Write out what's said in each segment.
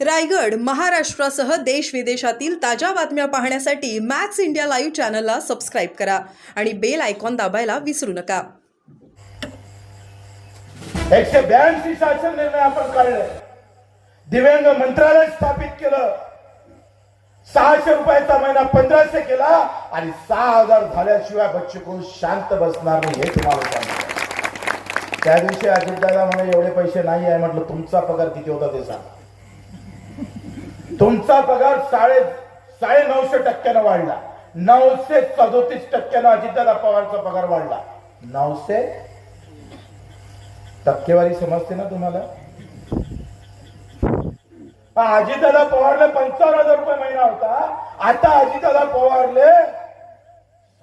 रायगड महाराष्ट्रासह देश विदेशातील ताज्या बातम्या पाहण्यासाठी मॅक्स इंडिया लाईव्ह चॅनलला सबस्क्राईब करा आणि बेल आयकॉन दाबायला विसरू नका. एकशे ब्याऐंशी शासन निर्णय आपण काढले. दिव्यांग मंत्रालय स्थापित केलं. सहाशे रुपयाचा महिना पंधराशे केला आणि सहा हजार झाल्याशिवाय बच्चे शांत बसणार नाही हे तुम्हाला त्या दिवशी अजितदादा म्हणे एवढे पैसे नाही आहे. म्हटलं तुमचा पगार किती होता ते सांग. तुमचा पगार साडे साडे नऊशे टक्क्यानं वाढला. नऊशे सदोतीस टक्क्यानं अजितदादा पवारचा पगार वाढला. नऊशे? टक्केवारी समजते ना तुम्हाला? अजितदादा पवारले पंचावन्न हजार रुपये महिना होता. आता अजितदादा पवारले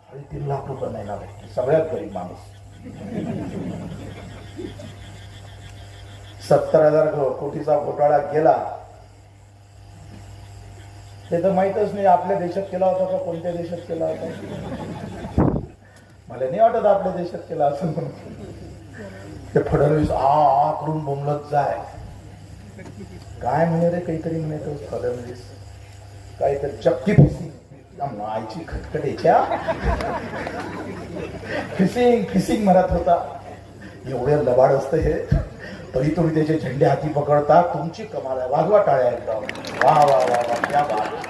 साडेतीन लाख रुपये महिना भेटते सगळ्यात गरीब माणूस. सत्तर हजार कोटीचा घोटाळा गेला. ते तर माहीतच नाही आपल्या देशात केला होता का कोणत्या देशात केला होता? मला नाही वाटत आपल्या देशात केला असं म्हणून. ते फडणवीस आ आ करून बोंबलत जाय. काय म्हणे रे काहीतरी म्हणे तो फडणवीस. काहीतरी चक्की फिसिंग. आईची खटखटेच्या फिसिंग फिसिंग म्हणत होता. एवढ्या लबाड असतं हे. तरी तुम्ही त्याचे झेंडे हाती पकडता तुमची कमाल आहे. वाजवा टाळ्या एकदम वा वा वा वा. क्या बात.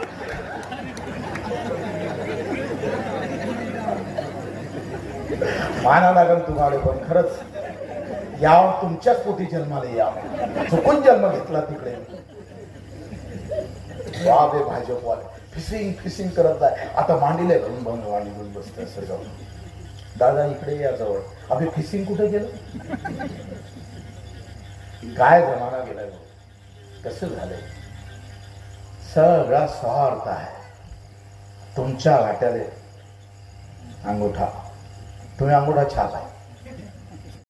माना लागेल तुम्हाला पण खरंच. याव तुमच्याच पोटी जन्माला या चुकून जन्म घेतला तिकडे. वा भाजपवाले. फिसिंग फिसिंग करत आहे आता मांडीले घरून बंद वाणी घेऊन बसते सगळं. दादा इकडे या जवळ. अभि फिसिंग कुठे गेलं? काय जमाना गेलाय कसं झालंय? सगळा स्वार्थ आहे. तुमच्या वाट्याले अंगुठा. तुम्ही अंगुठा छाप आहे.